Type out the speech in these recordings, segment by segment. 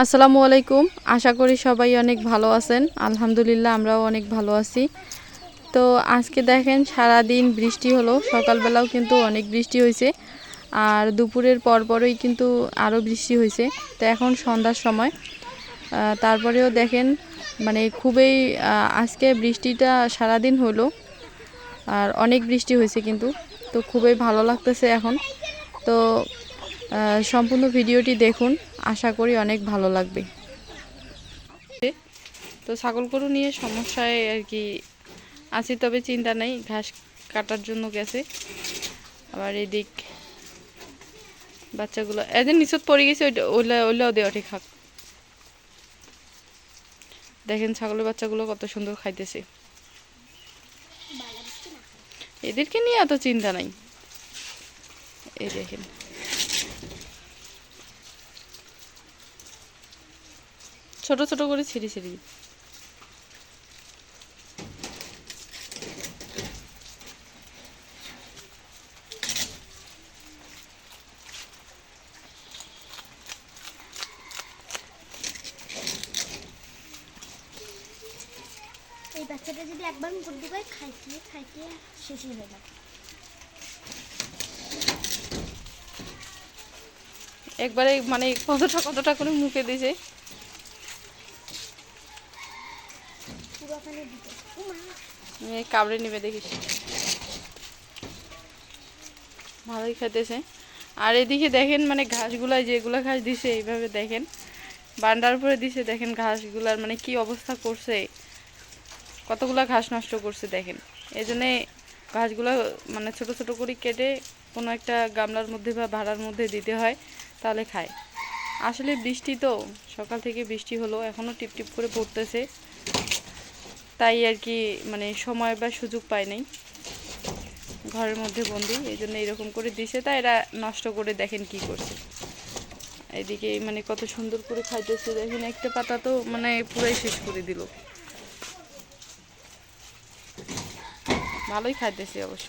আসসালামু আলাইকুম। আশা করি সবাই অনেক ভালো আছেন। আলহামদুলিল্লাহ আমরাও অনেক ভালো আছি। তো আজকে দেখেন সারা দিন বৃষ্টি হলো। সকালবেলাও কিন্তু অনেক বৃষ্টি হয়েছে। আর দুপুরের পরপরই কিন্তু আরও বৃষ্টি হয়েছে। তো এখন সন্ধ্যার সময়। তারপরেও দেখেন মানে খুবই আজকে বৃষ্টিটা সারাদিন হলো। আর অনেক বৃষ্টি হয়েছে কিন্তু। তো খুবই ভালো লাগতেছে এখন। তো সম্পূর্ণ ভিডিওটি দেখুন। আশা করি অনেক ভালো লাগবে। তো ছাগল গরু নিয়ে সমস্যায় আর কি আছি, তবে চিন্তা নেই, ঘাস কাটার জন্য গেছে। আবার এদিক বাচ্চাগুলো এদের নিচত পড়ে গেছে, ওইটা ওইলা ওইলাও দেওয়া ঠিক খাক দেখেন ছাগলের বাচ্চাগুলো কত সুন্দর খাইতেছে। এদেরকে নিয়ে এত চিন্তা নাই। এই দেখেন। ছোট ছোট করে ছিঁড়ি ছিঁড়ি। এই বাচ্চাটা যদি একবার মুখর দিকে খাইতে খাইতে শেষ হয়ে যাবে। একবারে মানে কতটা কতটা করে মুখে দিয়েছে? কামড়ে নিবে দেখিস। ভালোই খেতেছে। আর এদিকে দেখেন মানে ঘাসগুলাই যেগুলো ঘাস দিছে, এইভাবে দেখেন। বান্ডার উপরে দিছে, দেখেন ঘাসগুলার মানে কি অবস্থা করছে। কতগুলা ঘাস নষ্ট করছে দেখেন। এই জন্যে ঘাসগুলো মানে ছোট ছোট করে কেটে কোনো একটা গামলার মধ্যে বা ভাড়ার মধ্যে দিতে হয়, তাহলে খায়। আসলে বৃষ্টি তো, সকাল থেকে বৃষ্টি হলো এখনও টিপ টিপ করে পড়তেছে। তাই আর কি মানে সময় বা সুযোগ পায় নাই। ঘরের মধ্যে বন্দি, এই জন্য এরকম করে দিছে। তা এরা নষ্ট করে দেখেন কি করছে। এদিকে মানে কত সুন্দর করে খাইতেছে, দেখেন একটা পাতা তো মানে পুরাই শেষ করে দিল। ভালোই খাইতেছে অবশ্য।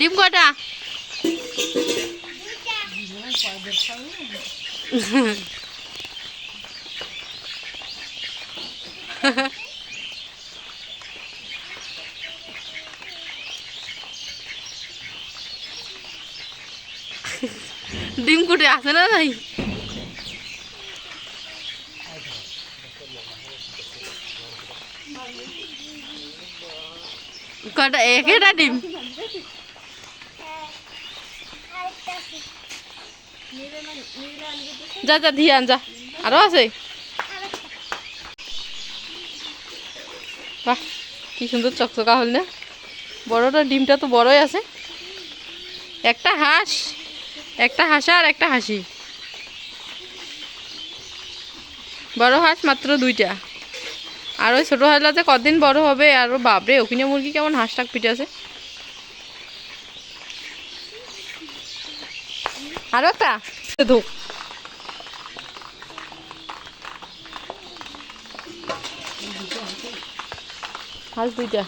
ডিম কটা ডিম কুটে আছে না নাই কটা একেটা ডিম যা যা দিয়ে আন, যা। আরও আছে? বাহ, কি সুন্দর চকচকা হল না? বড়টা, ডিমটা তো বড়ই আছে। একটা হাঁস, একটা হাসা আর একটা হাসি। বড় হাঁস মাত্র দুইটা। আর ওই ছোটো হাঁসলা যে কদিন বড় হবে, আর বাপরে ওখানে মুরগি কেমন হাঁস টাক পিটে আছে আরও একটা? ধুক হাঁস দুইটা।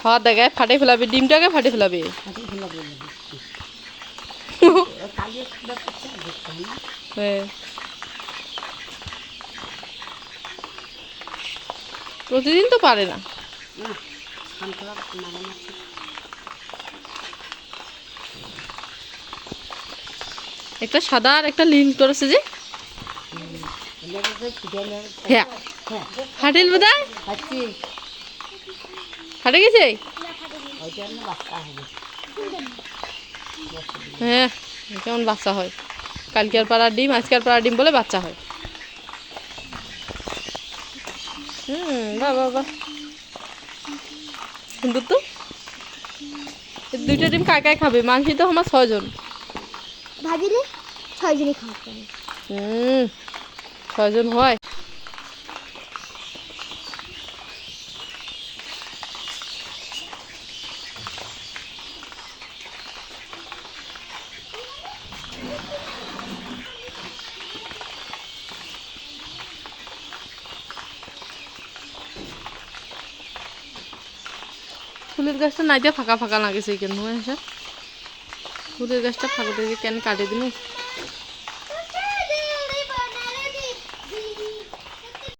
হওয়ার দেখায় ফাটে ফেলাবে ডিমটাকে ফাটে ফেলাবে। হ্যাঁ প্রতিদিন তো পারে না না সন্তরা নাগান আছে একটা সাদা আর একটা লিঙ্ক করেছে যে? হ্যাঁ। হাটেল বোধ হাটে গেছে? হ্যাঁ কেমন বাচ্চা হয়। কালকের পাড়ার ডিম, আজকের পাড়ার ডিম বলে বাচ্চা হয়। হুম, বাহ বাহ সুন্দর তো দুইটা ডিম কায় কায় খাবে? মাংস তো আমার ছজন ভাজিলে ছয়জনই খাওয়া পারে হুম, ছয়জন হয়। ফুলের গাছটা নাইতে ফাঁকা ফাঁকা লাগেছে কেন হ্যাঁ ফুলের গাছটা ফাঁকা থেকে কেন কাটে দিন?